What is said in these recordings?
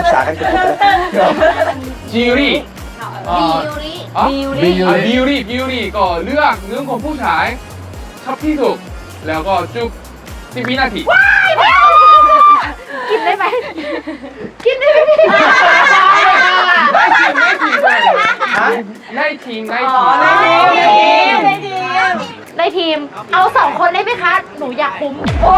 ึกษากันเกี่ยวกับเรื่องจิวรี่อ่าบิวริอ๋อบิวริอะบิวรี่บิวรี่ก็เลือกเรื่องของผู้ชายชอบที่สุดแล้วก็จุ๊บสิบวินาที กินได้ไหมกินได้ไหมพี่ได้ทีมได้ทีมได้ทีมได้ทีมได้ทีมเอาสองคนได้ไหมคะ หนูอยากคุ้มโอ้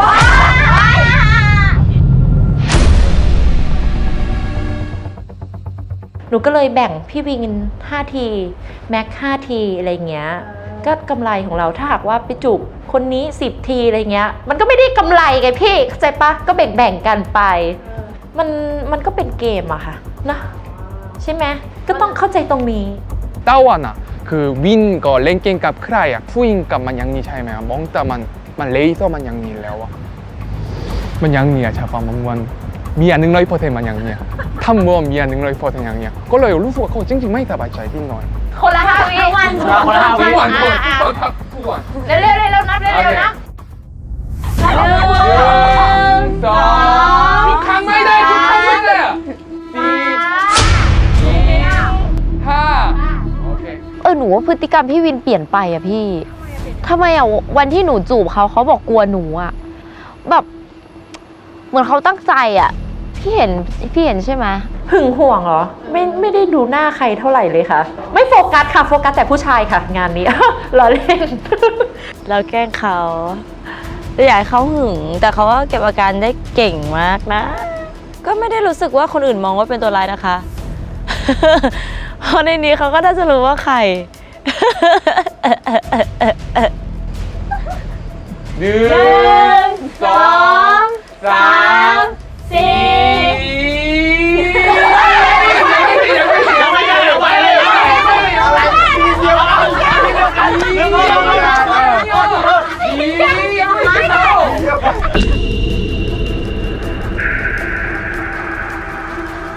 นูก็เลยแบ่งพี่วิน5ทีแม็ก5ทีอะไรเงี้ยก็กำไรของเราถ้าหากว่าไปจูบคนนี้ 10 ทีอะไรเงี้ย มันก็ไม่ได้กำไรไงพี่เข้าใจปะก็แบ่งแบ่งๆกันไป มันมันก็เป็นเกมอะค่ะนะใช่ไหมก็ต้องเข้าใจตรงนี้เต้าวันอะคือวินก็เล่นเกมกับใครอะผู้หญิงกับมันยังมีใช่ไหมอะมองแต่มันมันเลเซอร์มันยังมีแล้วอะมันยังมีอะใช่ปะมันมันมีอันหนึ่งร้อยเปอร์เซ็นต์มันยังมีอะ ทำว่ามีอันหนึ่งร้อยเปอร์เซ็นต์ยังมีอะก็เลยรู้สึกว่าเขาจริงๆไม่สบายใจที่น้อยคนละห้าวิวันคนละห้าวิทุกวันทุกอ่าวันครับทุกวันเร็วเร็วเร็วเร็วนับเร็วเร็วนะหนึ่งสองทุกครั้งไม่ได้ทุกครั้งไม่ได้อะสี่ห้าโอเคเออหนูว่าพฤติกรรมพี่วินเปลี่ยนไปอะพี่ทำไมอะวันที่หนูจูบเขาเขาบอกกลัวหนูอะแบบ เหมือนเขาตั้งใจอะ พี่เห็นพี่เห็นใช่ไหมหึงห่วงเหรอ ไม่ไม่ได้ดูหน้าใครเท่าไหร่เลยค่ะ ไม่โฟกัสค่ะโฟกัสแต่ผู้ชายค่ะ งานนี้ ล้อเล่น เราแกล้งเขาอยากให้เขาหึง แต่เขาก็เก็บอาการได้เก่งมากนะ ก็ไม่ได้รู้สึกว่าคนอื่นมองว่าเป็นตัวร้ายนะคะ เพราะในนี้เขาก็น่าจะรู้ว่าใครหนึ่งสอง